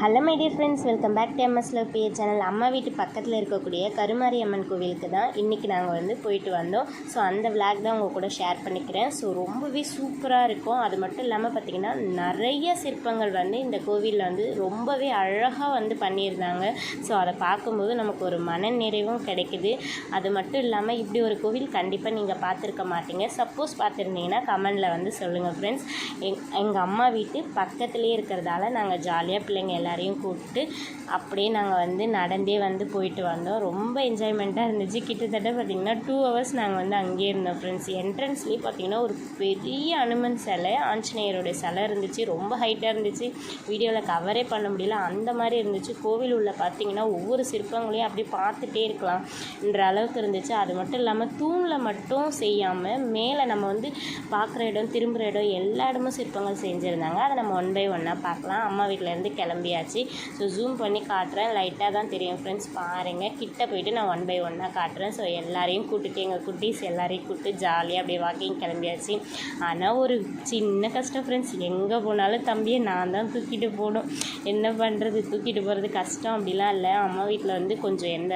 Hello my dear friends welcome back to MS love PA channel அம்மா வீட்டு பக்கத்தில் இருக்கக்கூடிய கருமாரி அம்மன் கோவிலுக்கு தான் இன்றைக்கி நாங்கள் வந்து போயிட்டு வந்தோம். ஸோ அந்த விளாக் தான் உங்கள் கூட ஷேர் பண்ணிக்கிறேன். ஸோ ரொம்பவே சூப்பராக இருக்கும். அது மட்டும் இல்லாமல் பார்த்திங்கன்னா நிறைய சிற்பங்கள் வந்து இந்த கோவிலில் வந்து ரொம்பவே அழகாக வந்து பண்ணியிருந்தாங்க. ஸோ அதை பார்க்கும்போது நமக்கு ஒரு மன நிறைவும் கிடைக்குது. அது மட்டும் இல்லாமல் இப்படி ஒரு கோவில் கண்டிப்பாக நீங்கள் பார்த்துருக்க மாட்டீங்க. சப்போஸ் பார்த்துருந்தீங்கன்னா கமெண்டில் வந்து சொல்லுங்கள் ஃப்ரெண்ட்ஸ் எங் எங்கள் அம்மா வீட்டு பக்கத்துலேயே இருக்கிறதால நாங்கள் ஜாலியாக பிள்ளைங்க எல்லாரையும் கூப்பிட்டு அப்படியே நாங்கள் வந்து நடந்தே வந்து போயிட்டு வந்தோம். ரொம்ப என்ஜாய்மெண்ட்டாக இருந்துச்சு. கிட்டத்தட்ட பார்த்திங்கன்னா டூ ஹவர்ஸ் நாங்கள் வந்து அங்கேயே இருந்தோம் ஃப்ரெண்ட்ஸ் என்ட்ரன்ஸ்லேயே பார்த்திங்கன்னா ஒரு பெரிய அனுமன் சிலை ஆஞ்சநேயருடைய சிலை இருந்துச்சு. ரொம்ப ஹைட்டாக இருந்துச்சு. வீடியோவில் கவரே பண்ண முடியல. அந்த மாதிரி இருந்துச்சு. கோவில் உள்ள பார்த்திங்கன்னா ஒவ்வொரு சிற்பங்களையும் அப்படியே பார்த்துட்டே இருக்கலாம்ன்ற அளவுக்கு இருந்துச்சு. அது மட்டும் இல்லாமல் தூணில் மட்டும் செய்யாமல் மேலே நம்ம வந்து பார்க்குற இடம் திரும்புகிற இடம் எல்லா இடமும் சிற்பங்கள் செஞ்சுருந்தாங்க. அதை நம்ம ஒன் பை ஒன்னாக பார்க்கலாம். அம்மா வீட்டிலேருந்து கிளம்பியாச்சு ஸோ ஜூம் பண்ணி காட்டுறேன். லைட்டாக தான் தெரியும் ஃப்ரெண்ட்ஸ் பாருங்கள் கிட்ட போயிட்டு நான் ஒன் பை ஒன்னாக காட்டுறேன். ஸோ எல்லாரையும் கூப்பிட்டு எங்கள் குட்டீஸ் எல்லாரையும் கூப்பிட்டு ஜாலியாக அப்படியே வாக்கிங் கிளம்பியாச்சு. ஆனால் ஒரு சின்ன கஷ்டம் ஃப்ரெண்ட்ஸ் எங்கே போனாலும் தம்பியை நான் தான் தூக்கிட்டு போகணும். என்ன பண்ணுறது தூக்கிட்டு போகிறது கஷ்டம். அப்படிலாம் இல்லை. அம்மா வீட்டில் வந்து கொஞ்சம் எந்த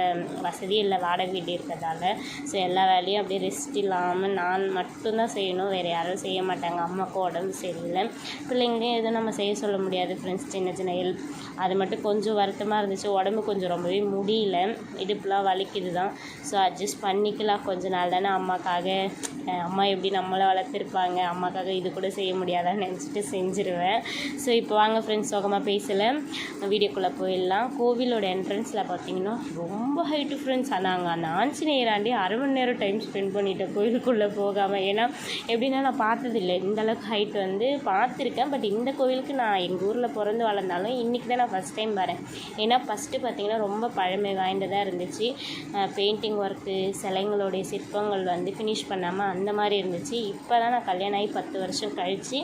வசதியும் இல்லை. வாடகை வீடு இருக்கிறதால. ஸோ எல்லா வேலையும் அப்படியே ரெஸ்ட் இல்லாமல் நான் மட்டும்தான் செய்யணும். வேறு யாரும் செய்ய மாட்டாங்க. அம்மாவுக்கு உடம்பு சரியில்லை. பிள்ளைங்க எதுவும் நம்ம செய்ய சொல்ல முடியாது ஃப்ரெண்ட்ஸ் சின்ன சின்ன ஹெல்ப் அது மட்டும் கொஞ்சம் வருத்தமாக இருந்துச்சு. உடம்பு கொஞ்சம் ரொம்பவே முடியல. இடுப்புலாம் வலிக்குது தான் ஸோ அட்ஜஸ்ட் பண்ணிக்கலாம். கொஞ்ச நாள் தானே அம்மாக்காக அம்மா எப்படி நம்மளை வளர்த்துருப்பாங்க? அம்மாக்காக இது கூட செய்ய முடியாதான்னு நினச்சிட்டு செஞ்சுருவேன். ஸோ இப்போ வாங்க ஃப்ரெண்ட்ஸ் சோகமாக பேசலை. வீடியோக்குள்ளே போயிடலாம். கோவிலோட என்ட்ரன்ஸில் பார்த்தீங்கன்னா ரொம்ப ஹைட்டு ஃப்ரெண்ட்ஸ் நாங்கள் அந்த ஆஞ்சநேயராண்டி அரை மணி நேரம் டைம் ஸ்பெண்ட் பண்ணிட்டேன் கோவிலுக்குள்ளே போகாமல் ஏன்னா எப்படின்னா நான் பார்த்ததில்லை. இந்த அளவுக்கு ஹைட் வந்து பார்த்துருக்கேன். பட் இந்த கோவிலுக்கு நான் எங்கள் ஊரில் பிறந்து வளர்ந்தாலும் இன்றைக்கி தான் நான் ஃபஸ்ட் டைம் வரேன். ஏன்னா ஃபஸ்ட்டு பார்த்தீங்கன்னா ரொம்ப பழமை வாய்ந்ததாக இருந்துச்சு. பெயிண்டிங் ஒர்க்கு சிலைங்களுடைய சிற்பங்கள் வந்து ஃபினிஷ் பண்ணாமல் அந்த மாதிரி இருந்துச்சு. இப்போ தான் நான் கல்யாணம் ஆகி பத்து வருஷம் கழித்து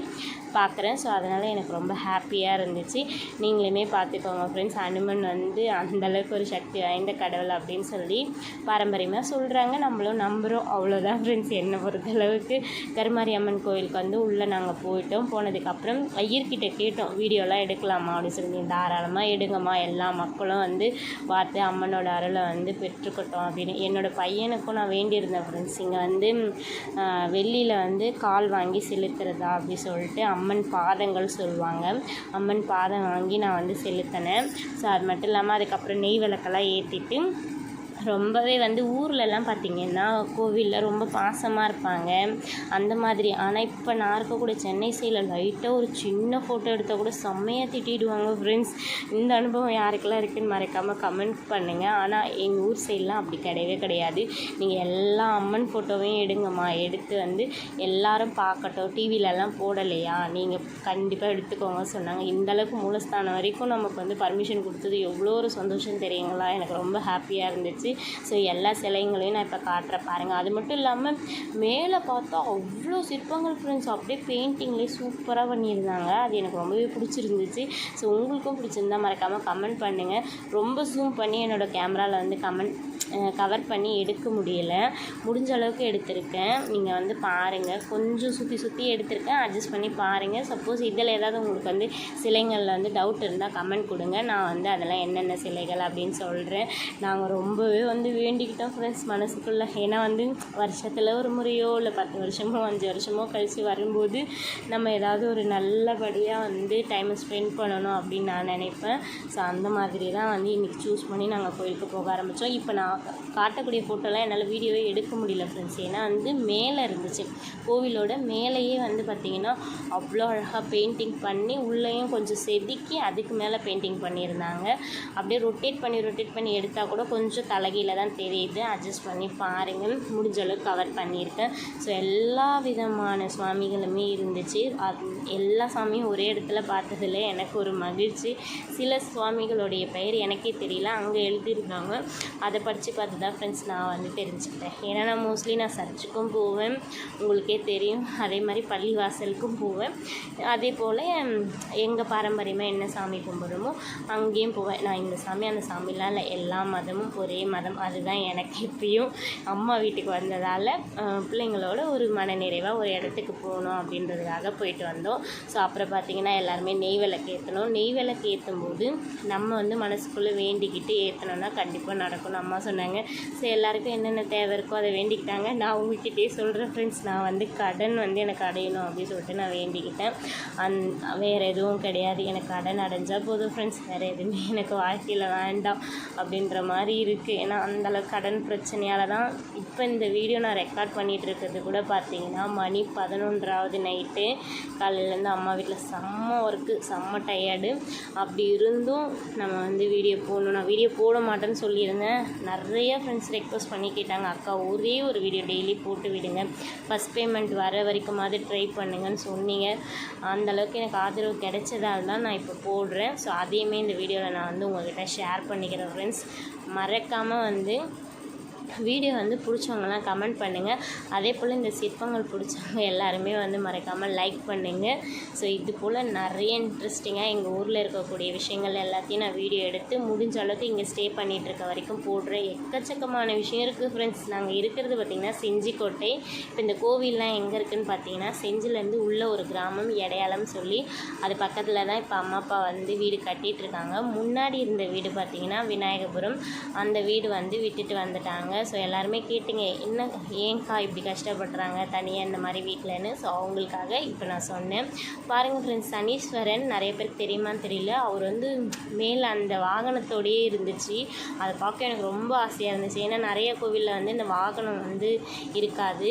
பார்க்குறேன் ஸோ அதனால் எனக்கு ரொம்ப ஹாப்பியாக இருந்துச்சு. நீங்களுமே பார்த்துக்கோங்க ஃப்ரெண்ட்ஸ் அனுமன் வந்து அந்தளவுக்கு ஒரு சக்தி வாய்ந்த கடவுள் அப்படின்னு சொல்லி பாரம்பரியமாக சொல்கிறாங்க நம்மளும் நம்புகிறோம் அவ்வளோதான் ஃப்ரெண்ட்ஸ் என்ன பொறுத்தளவுக்கு கருமாரி அம்மன் கோயிலுக்கு வந்து உள்ளே நாங்கள் போயிட்டோம். போனதுக்கப்புறம் ஐயர்கிட்ட கேட்டோம் வீடியோலாம் எடுக்கலாமா? அப்படின்னு சொல்லி. தாராளமாக எடுங்கம்மா. எல்லா மக்களும் வந்து பார்த்து அம்மனோட அருளை வந்து பெற்றுக்கட்டும் அப்படின்னு. என்னோடய பையனுக்கும் நான் வேண்டியிருந்தேன் ஃப்ரெண்ட்ஸ் இங்கே வந்து வெள்ளியில் வந்து கால் வாங்கி செலுத்துறதா அப்படி சொல்லிட்டு அம்மன் பாதங்கள் சொல்லுவாங்க. அம்மன் பாதம் வாங்கி நான் வந்து செலுத்தினேன். ஸோ அது மட்டும் இல்லாமல் அதுக்கப்புறம் நெய் விளக்கெல்லாம் ஏற்றிட்டு ரொம்பவே வந்து ஊர்லலாம் பார்த்திங்கன்னா கோவிலில் ரொம்ப பாசமாக இருப்பாங்க. அந்த மாதிரி. ஆனால் இப்போ நான் இருக்கக்கூடிய சென்னை சைடில் லைட்டாக ஒரு சின்ன ஃபோட்டோ எடுத்தால் கூட செம்மையாக திட்டிடுவாங்க ஃப்ரெண்ட்ஸ் இந்த அனுபவம் யாருக்கெல்லாம் இருக்குதுன்னு மறக்காமல் கமெண்ட் பண்ணுங்கள் ஆனால் எங்கள் ஊர் சைட்லாம் அப்படி கிடையவே கிடையாது. நீங்கள் எல்லா அம்மன் ஃபோட்டோவையும் எடுங்கம்மா. எடுத்து வந்து எல்லாரும் பார்க்கட்டும். டிவிலலாம் போடலையா? நீங்கள் கண்டிப்பாக எடுத்துக்கோங்க சொன்னாங்க. இந்த அளவுக்கு மூலஸ்தானம் வரைக்கும் நமக்கு வந்து பர்மிஷன் கொடுத்தது எவ்வளோ ஒரு சந்தோஷம் தெரியுங்களா? எனக்கு ரொம்ப ஹாப்பியாக இருந்துச்சு. ஸோ எல்லா சிலைங்களையும் நான் இப்போ காட்டுறேன் பாருங்கள் அது மட்டும் இல்லாமல் மேலே பார்த்தா அவ்வளோ சிற்பங்கள் ஃப்ரெண்ட்ஸ் அப்படியே பெயிண்டிங்லேயே சூப்பராக பண்ணியிருந்தாங்க. அது எனக்கு ரொம்பவே பிடிச்சிருந்துச்சு. ஸோ உங்களுக்கும் பிடிச்சிருந்தா மறக்காமல் கமெண்ட் பண்ணுங்கள் ரொம்ப ஜூம் பண்ணி என்னோடய கேமராவில் வந்து கமெண்ட் கவர் பண்ணி எடுக்க முடியலை. முடிஞ்ச அளவுக்கு எடுத்திருக்கேன். நீங்கள் வந்து பாருங்கள் கொஞ்சம் சுற்றி சுற்றி எடுத்திருக்கேன். அட்ஜஸ்ட் பண்ணி பாருங்கள் சப்போஸ் இதில் ஏதாவது உங்களுக்கு வந்து சிலைகளில் வந்து டவுட் இருந்தால் கமெண்ட் கொடுங்க. நான் வந்து அதெல்லாம் என்னென்ன சிலைகள் அப்படின்னு சொல்கிறேன் நாங்கள் ரொம்பவே வந்து வேண்டிக்கிட்டோம் ஃப்ரெண்ட்ஸ் மனசுக்குள்ளே. ஏன்னா வந்து வருஷத்தில் ஒரு முறையோ இல்லை பத்து வருஷமோ அஞ்சு வருஷமோ கழித்து வரும்போது நம்ம ஏதாவது ஒரு நல்லபடியாக வந்து டைமை ஸ்பெண்ட் பண்ணணும் அப்படின்னு நான் நினைப்பேன். ஸோ அந்த மாதிரி தான் வந்து இன்றைக்கி சூஸ் பண்ணி நாங்கள் கோயிலுக்கு போக ஆரம்பித்தோம் இப்போ நான் காட்டக்கூடிய ஃபோட்டோலாம் என்னால் வீடியோவே எடுக்க முடியல ஃப்ரெண்ட்ஸ் ஏன்னா வந்து மேலே இருந்துச்சு. கோவிலோட மேலேயே வந்து பார்த்திங்கன்னா அவ்வளோ அழகாக பெயிண்டிங் பண்ணி உள்ளேயும் கொஞ்சம் செதுக்கி அதுக்கு மேலே பெயிண்டிங் பண்ணியிருந்தாங்க. அப்படியே ரொட்டேட் பண்ணி ரொட்டேட் பண்ணி எடுத்தால் கூட கொஞ்சம் தலகையில் தான் தெரியுது. அட்ஜஸ்ட் பண்ணி பாருங்கள் முடிஞ்ச அளவுக்கு கவர் பண்ணியிருக்கேன். ஸோ எல்லா விதமான சுவாமிகளுமே இருந்துச்சு. அது எல்லா சாமியும் ஒரே இடத்துல பார்த்ததில் எனக்கு ஒரு மகிழ்ச்சி. சில சுவாமிகளுடைய பெயர் எனக்கே தெரியல. அங்கே எழுதியிருந்தாங்க. அதை படித்து பார்த்து தான் ஃப்ரெண்ட்ஸ் நான் வந்து தெரிஞ்சுக்கிட்டேன். ஏன்னா நான் மோஸ்ட்லி நான் சர்ச்சுக்கும் போவேன். உங்களுக்கே தெரியும். அதே மாதிரி பள்ளிவாசலுக்கும் போவேன். அதே போல் எங்கள் பாரம்பரியமாக என்ன சாமி கும்பிடுமோ அங்கேயும் போவேன். நான் இந்த சாமி அந்த சாமிலாம் இல்லை. எல்லா மதமும் ஒரே மதம். அதுதான் எனக்கு இப்பயும் அம்மா வீட்டுக்கு வந்ததால் பிள்ளைங்களோட ஒரு மனநிறைவாக ஒரு இடத்துக்கு போகணும் அப்படின்றதுக்காக போயிட்டு வந்தோம். ஸோ அப்புறம் பார்த்திங்கன்னா எல்லாருமே நெய் விளக்கு ஏற்றணும் நெய் விளக்கு ஏற்றும் போது நம்ம வந்து மனசுக்குள்ளே வேண்டிக்கிட்டு ஏற்றணும்னா கண்டிப்பாக நடக்கணும். அம்மா சொன்னாங்க ஸோ எல்லாருக்கும் என்னென்ன தேவை இருக்கோ அதை வேண்டிக்கிட்டாங்க. நான் உங்ககிட்டயே சொல்கிறேன் ஃப்ரெண்ட்ஸ் நான் வந்து கடன் வந்து எனக்கு அடையணும் அப்படின்னு சொல்லிட்டு நான் வேண்டிக்கிட்டேன். அந் வேறு எதுவும் கிடையாது. எனக்கு கடன் அடைஞ்சால் போதும் ஃப்ரெண்ட்ஸ் வேறு எதுவுமே எனக்கு வாழ்க்கையில் வேண்டாம் அப்படின்ற மாதிரி இருக்குது ஏன்னா அந்தளவுக்கு கடன் பிரச்சனையால் தான் இப்போ இந்த வீடியோ நான் ரெக்கார்ட் பண்ணிகிட்டு இருக்கிறது கூட பார்த்தீங்கன்னா மணி பதினொன்றாவது நைட்டு காலையிலேருந்து அம்மா வீட்டில் செம்ம ஒர்க்கு செம்ம டயர்டு அப்படி இருந்தும் நம்ம வந்து வீடியோ போடணும். நான் வீடியோ போட மாட்டேன்னு சொல்லியிருந்தேன். நிறைய ஃப்ரெண்ட்ஸ் ரெக்வஸ்ட் பண்ணி கேட்டாங்க. அக்கா ஒரே ஒரு வீடியோ டெய்லி போட்டு விடுங்க. ஃபஸ்ட் பேமெண்ட் வர வரைக்குமாவது ட்ரை பண்ணுங்கன்னு சொன்னீங்க. அந்த அளவுக்கு எனக்கு ஆதரவு கிடைச்சதால தான் நான் இப்போ போடுறேன். ஸோ அதையுமே இந்த வீடியோவில் நான் வந்து உங்கள்கிட்ட ஷேர் பண்ணிக்கிறேன் ஃப்ரெண்ட்ஸ் மறக்காமல் வந்து வீடியோ வந்து பிடிச்சவங்கலாம் கமெண்ட் பண்ணுங்கள் அதே போல் இந்த சிற்பங்கள் பிடிச்சவங்க எல்லாருமே வந்து மறக்காமல் லைக் பண்ணுங்கள் ஸோ இது போல் நிறைய இன்ட்ரெஸ்டிங்காக எங்கள் ஊரில் இருக்கக்கூடிய விஷயங்கள் எல்லாத்தையும் நான் வீடியோ எடுத்து முடிஞ்ச அளவுக்கு இங்கே ஸ்டே பண்ணிகிட்டு இருக்க வரைக்கும் போடுறேன் எக்கச்சக்கமான விஷயம் இருக்குது ஃப்ரெண்ட்ஸ் நாங்கள் இருக்கிறது பார்த்திங்கன்னா செஞ்சிக்கோட்டை. இப்போ இந்த கோவில்லாம் எங்கே இருக்குதுன்னு பார்த்தீங்கன்னா செஞ்சிலேருந்து உள்ள ஒரு கிராமம் இடையாளம் சொல்லி அது பக்கத்தில் தான் இப்போ அம்மா அப்பா வந்து வீடு கட்டிகிட்டு இருக்காங்க முன்னாடி இருந்த வீடு பார்த்திங்கன்னா விநாயகபுரம். அந்த வீடு வந்து விட்டுட்டு வந்துட்டாங்க. ஸோ எல்லாருமே கேட்டிங்க என்ன ஏன்க்கா இப்படி கஷ்டப்படுறாங்க தனியாக இந்த மாதிரி வீட்டிலன்னு ஸோ அவங்களுக்காக இப்போ நான் சொன்னேன். பாருங்கள் ஃப்ரெண்ட்ஸ் சனீஸ்வரன் நிறைய பேருக்கு தெரியுமான்னு தெரியல. அவர் வந்து மேலே அந்த வாகனத்தோடையே இருந்துச்சு. அதை பார்க்க எனக்கு ரொம்ப ஆசையாக இருந்துச்சு. ஏன்னா நிறைய கோவிலில் வந்து இந்த வாகனம் வந்து இருக்காது.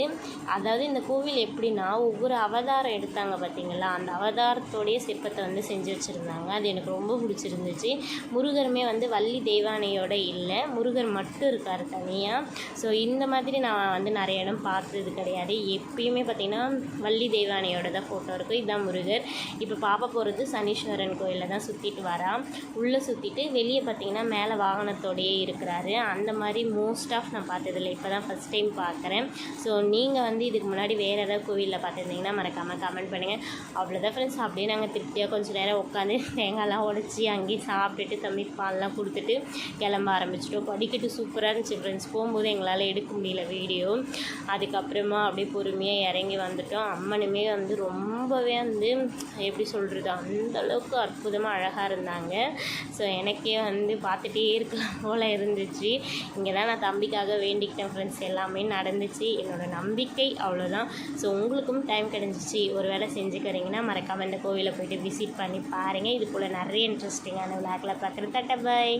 அதாவது இந்த கோவில் எப்படின்னா ஒவ்வொரு அவதாரம் எடுத்தாங்க பார்த்தீங்களா? அந்த அவதாரத்தோடைய சிற்பத்தை வந்து செஞ்சு வச்சுருந்தாங்க. அது எனக்கு ரொம்ப பிடிச்சிருந்துச்சு. முருகருமே வந்து வள்ளி தெய்வானையோட இல்லை. முருகர் மட்டும் இருக்கார் தனியாக ஸோ இந்த மாதிரி நான் வந்து நிறைய இடம் பார்த்தது கிடையாது. எப்பயுமே பார்த்தீங்கன்னா வள்ளி தெய்வானையோட தான் ஃபோட்டோ இருக்கும். இதுதான் முருகர். இப்போ பாப்பா போகிறது சனீஸ்வரன் கோயிலில் தான் சுற்றிட்டு வரான் உள்ளே சுற்றிட்டு வெளியே பார்த்தீங்கன்னா மேலே வாகனத்தோடையே இருக்கிறாரு. அந்த மாதிரி மோஸ்ட் ஆஃப் நான் பார்த்ததில்ல. இப்போ தான் ஃபஸ்ட் டைம் பார்க்குறேன் ஸோ நீங்கள் வந்து இதுக்கு முன்னாடி வேறு ஏதாவது கோவிலில் பார்த்துருந்தீங்கன்னா மறக்காமல் கமெண்ட் பண்ணுங்கள் அவ்வளோதான் ஃப்ரெண்ட்ஸ் அப்படியே நாங்கள் திருப்தியாக கொஞ்சம் நேரம் உட்காந்து தேங்காய்லாம் உடச்சி அங்கேயே சாப்பிட்டுட்டு தம்பி பால்லாம் கொடுத்துட்டு கிளம்ப ஆரம்பிச்சிட்டோம். படிக்கட்டு சூப்பராக இருந்துச்சு ஃப்ரெண்ட்ஸ் போகும்போது எங்களால் எடுக்க முடியல வீடியோ. அதுக்கப்புறமா அப்படியே பொறுமையாக இறங்கி வந்துட்டோம். அம்மனுமே வந்து ரொம்பவே வந்து எப்படி சொல்கிறது அந்த அளவுக்கு அற்புதமாக அழகாக இருந்தாங்க. ஸோ எனக்கே வந்து பார்த்துட்டே இருக்கலாம் போல் இருந்துச்சு. இங்கே தான் நான் தம்பிக்காக வேண்டிக்கிட்டேன் ஃப்ரெண்ட்ஸ் எல்லாமே நடந்துச்சு. என்னோடய நம்பிக்கை அவ்வளோதான் ஸோ உங்களுக்கும் டைம் கிடைச்சிச்சு ஒரு வேளை செஞ்சுக்கிறீங்கன்னா மறக்காமல் இந்த கோவிலை போயிட்டு விசிட் பண்ணி பாருங்கள் இது போல் நிறைய இன்ட்ரெஸ்டிங்கான விளாக்கில் பார்க்குறேன். தட்டை பாய்